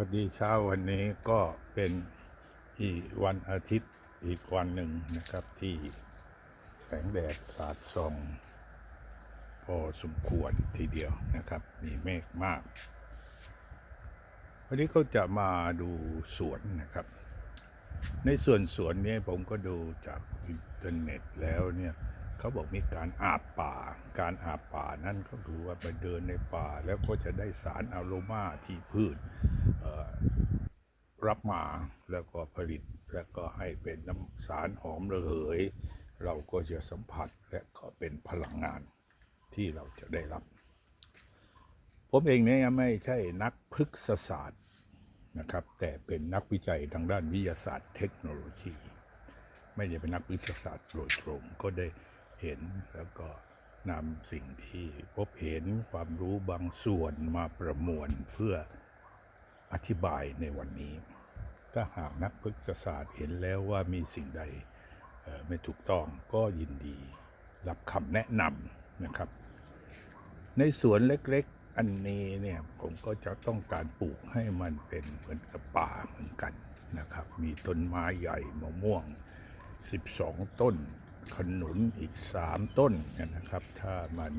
วัสดีเช้าวันนี้ก็เป็นอีกวันอาทิตย์อีกวันหนึ่งนะครับที่แสงแดดสาดส่องพอสมควรทีเดียวนะครับ มีเมฆมาก วันนี้ก็จะมาดูสวนนะครับ ในส่วนสวนนี้ผมก็ดูจากอินเทอร์เน็ตแล้วเนี่ยเขาบอกมีการอาบป่า การอาบป่านั่นก็คือว่าไปเดินในป่าแล้วก็จะได้สารอะโรมาที่พืช รับมาแล้วก็ผลิตแล้วก็ให้เป็นน้ำสารหอมระเหย เราก็จะสัมผัสและก็เป็นพลังงานที่เราจะได้รับ ผมเองเนี่ยไม่ใช่นักพฤกษศาสตร์นะครับ แต่เป็นนักวิจัยทางด้านวิทยาศาสตร์เทคโนโลยี ไม่ได้เป็นนักวิทยาศาสตร์โดยตรงก็ได้เห็นแล้วก็นำสิ่งที่พบเห็นความรู้บางส่วนมาประมวลเพื่ออธิบายในวันนี้ ถ้าหากนักพฤกษศาสตร์เห็นแล้วว่ามีสิ่งใดไม่ถูกต้องก็ยินดีรับคำแนะนำนะครับ ในสวนเล็กๆอันนี้เนี่ยผมก็จะต้องการปลูกให้มันเป็นเหมือนกับป่าเหมือนกันนะครับ มีต้นไม้ใหญ่มะม่วง 12 ต้น ขนุนอีก 3 ต้นนะครับ ถ้ามัน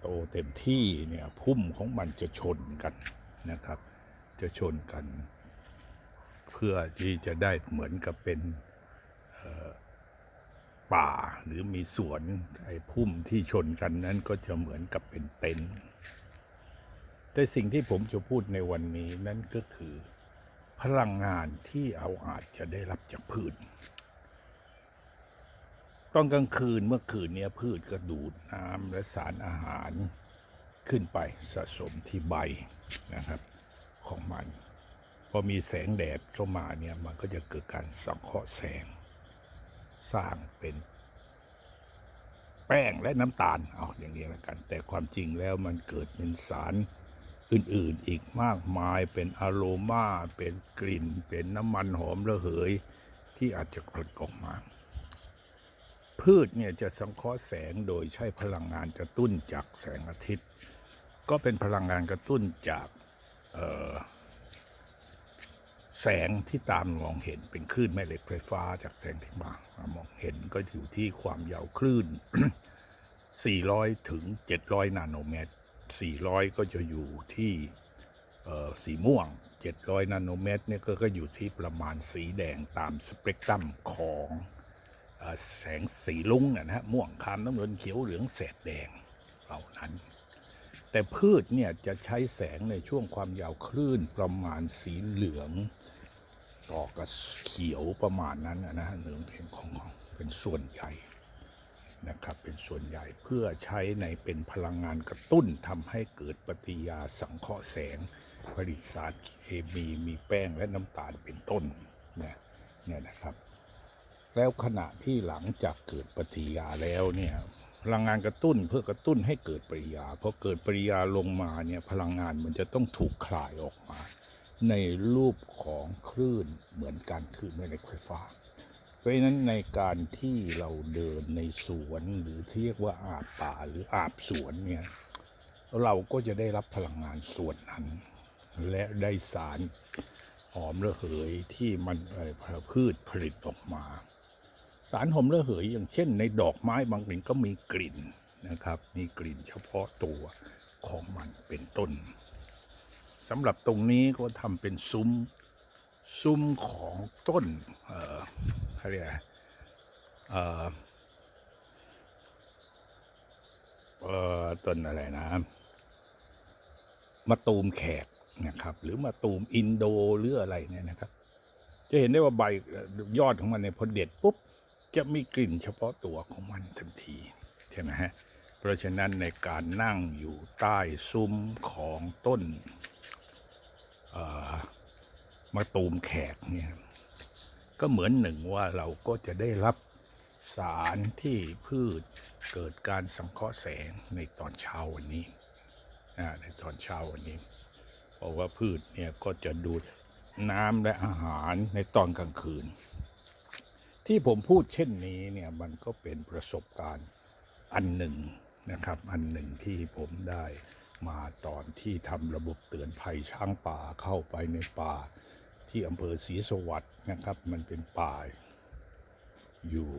โตเต็มที่เนี่ยพุ่มของมันจะชนกันนะครับ จะชนกัน เพื่อที่จะได้เหมือนกับเป็นป่าหรือมีสวนไอ้พุ่มที่ชนกันนั้นก็จะเหมือนกับเป็นเต็นท์แต่สิ่งที่ผมจะพูดในวันนี้นั่นก็คือ พลังงานที่เอาอาจจะได้รับจากพืชตอนกลางคืนเมื่อคืนเนี้ยพืชก็ดูดน้ำและสารอาหารขึ้นไปสะสมที่ใบนะครับของมัน พอมีแสงแดดเข้ามาเนี่ยมันก็จะเกิดการสังเคราะห์แสง สร้างเป็น แป้งและน้ำตาลเอาอย่างนี้แล้วกัน แต่ความจริงแล้วมันเกิดเป็นสารอื่นๆอีกมากมายเป็นอโรมาเป็นกลิ่น เป็นน้ำมันหอมระเหย ที่อาจจะผลิตออกมา พืชเนี่ยจะสังเคราะห์แสงโดยใช้พลังงานกระตุ้นจากแสงอาทิตย์ ก็เป็นพลังงานกระตุ้นจากเออ แสงที่ตามมองเห็นเป็นคลื่นแม่เหล็กไฟฟ้าจากแสงที่มามองเห็นก็อยู่ที่ความยาวคลื่น 400 ถึง 700 นาโนเมตร 400 ก็จะอยู่ที่สีม่วง 700 นาโนเมตรเนี่ยก็ก็อยู่ที่ประมาณสีแดงตามสเปกตรัมของอแสงสีลุ้งนะนะฮะม่วงคามน้ำเงินเขียวเหลืองแสดแดงเหล่านั้น แต่พืชเนี่ยจะใช้แสงในช่วงความยาวคลื่นประมาณสีเหลืองต่อกับเขียวประมาณนั้นนะฮะเหลืองเขียของของเป็นส่วนใหญ่นะครับเป็นส่วนใหญ่เพื่อใช้ในเป็นพลังงานกระตุ้นทำให้เกิดปฏิกิริยาสังเคราะห์แสง ผลิตสารเคมีมีแป้งและน้ำตาลเป็นต้นเนี่ยเนี่ยนะครับ แล้วขณะที่หลังจากเกิดปฏิกิริยาแล้วเนี่ย พลังงานกระตุ้นเพื่อกระตุ้นให้เกิดปฏิกิริยาพอเกิดปริยาลงมาเนี่ยพลังงานมันจะต้องถูกคลายออกมา ในรูปของคลื่นเหมือนกันคลื่นแม่เหล็กไฟฟ้า เพราะฉะนั้นในการที่เราเดินในสวนหรือที่เรียกว่าอาบป่าหรืออาบสวนเนี่ยเราก็จะได้รับพลังงานส่วนนั้น และได้สารหอมระเหยที่มันเอ่อพืชผลิตออกมา สารหอมระเหยอย่างเช่น ในดอกไม้บางกลิ่นก็มีกลิ่นนะครับ มีกลิ่นเฉพาะตัวของมันเป็นต้นสำหรับตรงนี้ก็ทำเป็นซุ้มซุ้มของต้นเอ่อเขาเรียกอะไรเอ่อเอ่อต้นอะไรนะมะตูมแขกนะครับ หรือมะตูมอินโดหรืออะไรเนี่ยนะครับ จะเห็นได้ว่าใบยอดของมันเนี่ยพอเด็ดปุ๊บ จะมีกลิ่นเฉพาะตัวของมันทันทีใช่ไหมฮะเพราะฉะนั้นในการนั่งอยู่ใต้ซุ้มของต้นมะตูมแขกเนี่ยก็เหมือนหนึ่งว่าเราก็จะได้รับสารที่พืชเกิดการสังเคราะห์แสงในตอนเช้าวันนี้นะในตอนเช้าวันนี้ เพราะว่าพืชเนี่ยก็จะดูดน้ำและอาหารในตอนกลางคืน ที่ผมพูดเช่นนี้เนี่ยมันก็เป็นประสบการณ์อันหนึ่งนะครับ อันหนึ่งที่ผมได้มาตอนที่ทำระบบเตือนภัยช้างป่าเข้าไปในป่าที่อำเภอศรีสวัสดิ์นะครับ มันเป็นป่าอยู่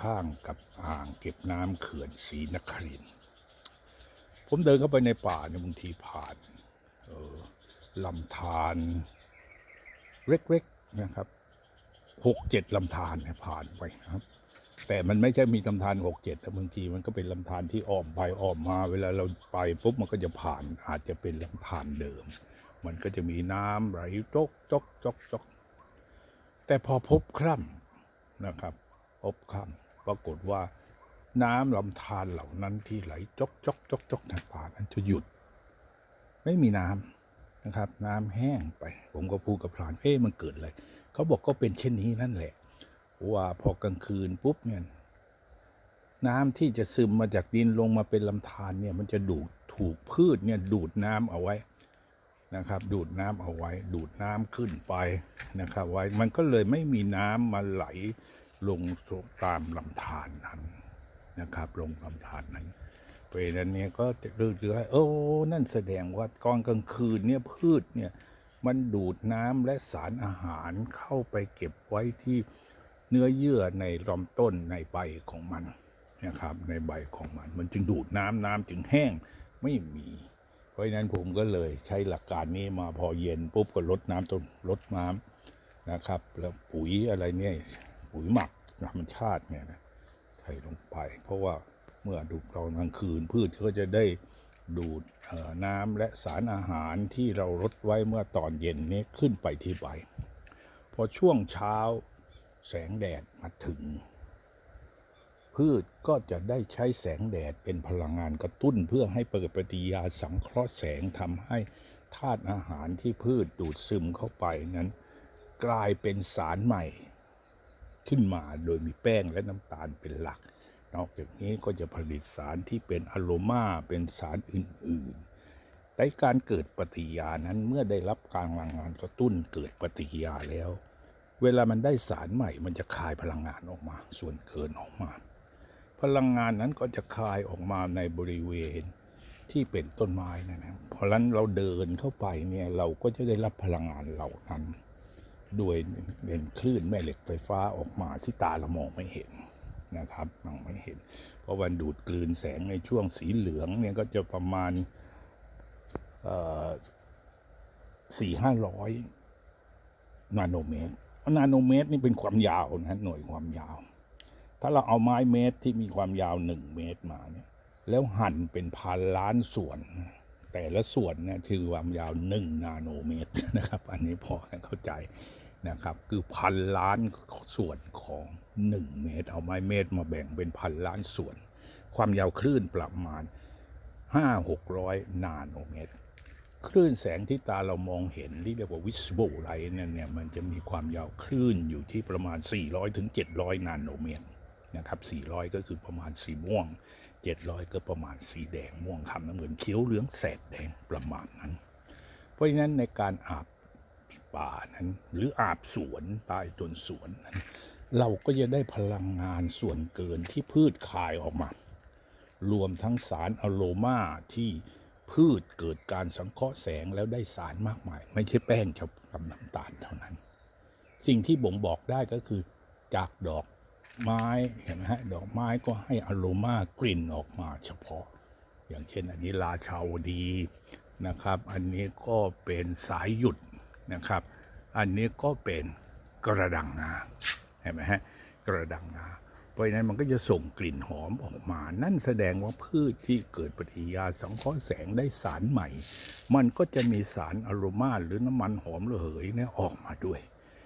ข้างกับอ่างเก็บน้ำเขื่อนศรีนครินผมเดินเข้าไปในป่าเนี่ยบางทีผ่านออลำธารเล็กๆนะครับ หกเจ็ดลำธารเนี่ยผ่านไปนะครับ แต่มันไม่ใช่มีลำธารหกเจ็ดแต่บางทีมันก็เป็นลำธารที่อ้อมไปอ้อมมา เวลาเราไปปุ๊บมันก็จะผ่านอาจจะเป็นลำธารเดิม มันก็จะมีน้ำไหลจกจกจกจกแต่พอพบคร่ำนะครับพบคร่ำปรากฏว่าน้ำลำธารเหล่านั้นที่ไหลจกจกจกจกในป่านั้นจะหยุด ไม่มีน้ำนะครับ น้ำแห้งไป ผมก็พูดกับพรานเอ๊ะมันเกิดอะไร เขาบอกก็เป็นเช่นนี้นั่นแหละ ว่าพอกลางคืนปุ๊บเนี่ยน้ำที่จะซึมมาจากดินลงมาเป็นลำธารเนี่ย มันจะดูดถูกพืชเนี่ยดูดน้ำเอาไว้นะครับ ดูดน้ำเอาไว้ ดูดน้ำขึ้นไปนะครับ ไว้มันก็เลยไม่มีน้ำมาไหลลงตามลำธารนั้นนะครับ ลงลำธารนั้นเพราะนั้นเนี่ยก็จะรู้สึกว่าโอ้นั่นแสดงว่าก่อนกลางคืนเนี่ยพืชเนี่ย มันดูดน้ำและสารอาหารเข้าไปเก็บไว้ที่เนื้อเยื่อในลำต้นในใบของมันนะครับ ในใบของมัน มันจึงดูดน้ำน้ำจึงแห้งไม่มี เพราะฉะนั้นผมก็เลยใช้หลักการนี้มาพอเย็นปุ๊บก็ลดน้ำต้นลดน้ำนะครับ แล้วปุ๋ยอะไรเนี่ยปุ๋ยหมักธรรมชาติเนี่ยนะใส่ลงไป เพราะว่าเมื่อดูตอนกลางคืนพืชก็จะได้ ดูดน้ำและสารอาหารที่เราลดไว้เมื่อตอนเย็นนี้ขึ้นไปที่ใบพอช่วงเช้าแสงแดดมาถึง พืชก็จะได้ใช้แสงแดดเป็นพลังงานกระตุ้นเพื่อให้เปิดปฏิยาสังเคราะห์แสงทำให้ธาตุอาหารที่พืชดูดซึมเข้าไปนั้น กลายเป็นสารใหม่ ขึ้นมาโดยมีแป้งและน้ำตาลเป็นหลัก นอกจากนี้ก็จะผลิตสารที่เป็นอะโรมาเป็นสารอื่นๆในการเกิดปฏิกิริยานั้นเมื่อได้รับการพลังงานกระตุ้นเกิดปฏิกิริยาแล้ว เวลามันได้สารใหม่มันจะคายพลังงานออกมา ส่วนเกินออกมา พลังงานนั้นก็จะคายออกมาในบริเวณที่เป็นต้นไม้นะนะเพราะฉะนั้นเราเดินเข้าไปเนี่ยเราก็จะได้รับพลังงานเหล่านั้น โดยเป็นคลื่นแม่เหล็กไฟฟ้าออกมาที่ตาเรามองไม่เห็น นะครับมองไม่เห็น เพราะวันดูดกลืนแสงในช่วงสีเหลืองเนี่ยก็จะประมาณสี่ห้าร้อยนาโนเมตรนาโนเมตรนี่เป็นความยาวนะหน่วยความยาว ถ้าเราเอาไม้เมตรที่มีความยาวหนึ่งเมตรมาเนี่ย แล้วหั่นเป็นพันล้านส่วน แต่ละส่วนเนี่ยคือความยาวหนึ่งนาโนเมตรนะครับ อันนี้พอให้เข้าใจ นะครับ คือพันล้านส่วนของหนึ่งเมตร เอาไม้เมตรมาแบ่งเป็นพันล้านส่วน ความยาวคลื่นประมาณห้าหกร้อยนาโนเมตร คลื่นแสงที่ตาเรามองเห็นที่เรียกว่า visible light เนี่ยเนี่ยมันจะมีความยาวคลื่นอยู่ที่ประมาณ 400ถึง700 นาโนเมตรนะครับ 400 ก็คือประมาณสีม่วง 700 ก็ประมาณสีแดงม่วงคำน้ำเงินเขียวเหลืองแสดแดงประมาณนั้น เพราะฉะนั้นในการอาบ ป่านั้น หรืออาบสวนใต้ต้นสวนนั้นเราก็จะได้พลังงานส่วนเกินที่พืชคายออกมา รวมทั้งสารอะโรมาที่พืชเกิดการสังเคราะห์แสงแล้วได้สารมากมาย ไม่ใช่แป้งกับน้ำตาลเท่านั้น สิ่งที่บ่งบอกได้ก็คือจากดอกไม้เห็นไหมฮะดอกไม้ก็ให้อโรมากลิ่นออกมาเฉพาะ อย่างเช่นอันนี้ราชาวดีนะครับ อันนี้ก็เป็นสายหยุด นะครับ อันนี้ก็เป็นกระดังงาเห็นไหมฮะกระดังงาเพราะฉะนั้นมันก็จะส่งกลิ่นหอมออกมา นั่นแสดงว่าพืชที่เกิดปฏิกิริยาสังเคราะห์แสงได้สารใหม่ มันก็จะมีสารอะโรมาหรือน้ำมันหอมระเหยเนี่ยออกมาด้วย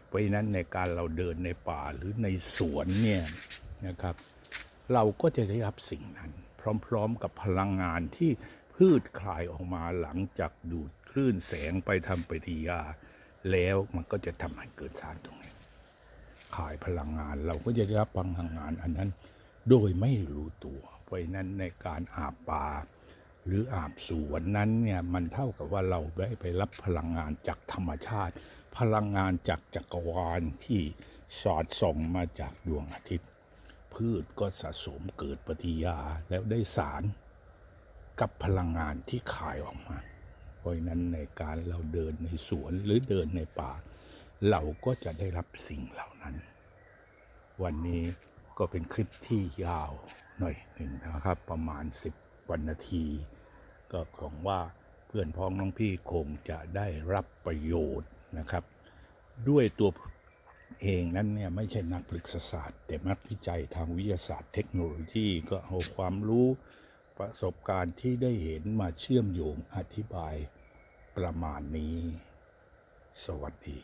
เพราะฉะนั้นในการเราเดินในป่าหรือในสวนเนี่ยนะครับ เราก็จะได้รับสิ่งนั้น พร้อมๆกับพลังงานที่พืชคลายออกมาหลังจากดูด คลื่นแสงไปทำปฏิกิริยา แล้วมันก็จะทำให้เกิดสารตรงนี้ขายพลังงานเราก็จะได้รับพลังงานอันนั้น โดยไม่รู้ตัวเพราะนั้นในการอาบป่าหรืออาบสวนนั้นเนี่ยมันเท่ากับว่าเราได้ไปรับพลังงานจากธรรมชาติ พลังงานจากจักรวาลที่สอดส่องมาจากดวงอาทิตย์ พืชก็สะสมเกิดปฏิกิริยาแล้วได้สารกับพลังงานที่ขายออกมา เพราะนั้นในการเราเดินในสวนหรือเดินในป่า เราก็จะได้รับสิ่งเหล่านั้น วันนี้ก็เป็นคลิปที่ยาวหน่อยหนึ่งนะครับ ประมาณ 10วันนาที ก็หวังว่าเพื่อนพ้องน้องพี่คงจะได้รับประโยชน์นะครับ ด้วยตัวเองนั้นเนี่ยไม่ใช่นักพฤกษศาสตร์ แต่นักวิจัยทางวิทยาศาสตร์เทคโนโลยีก็เอาความรู้ ประสบการณ์ที่ได้เห็นมาเชื่อมโยงอธิบายประมาณนี้ สวัสดี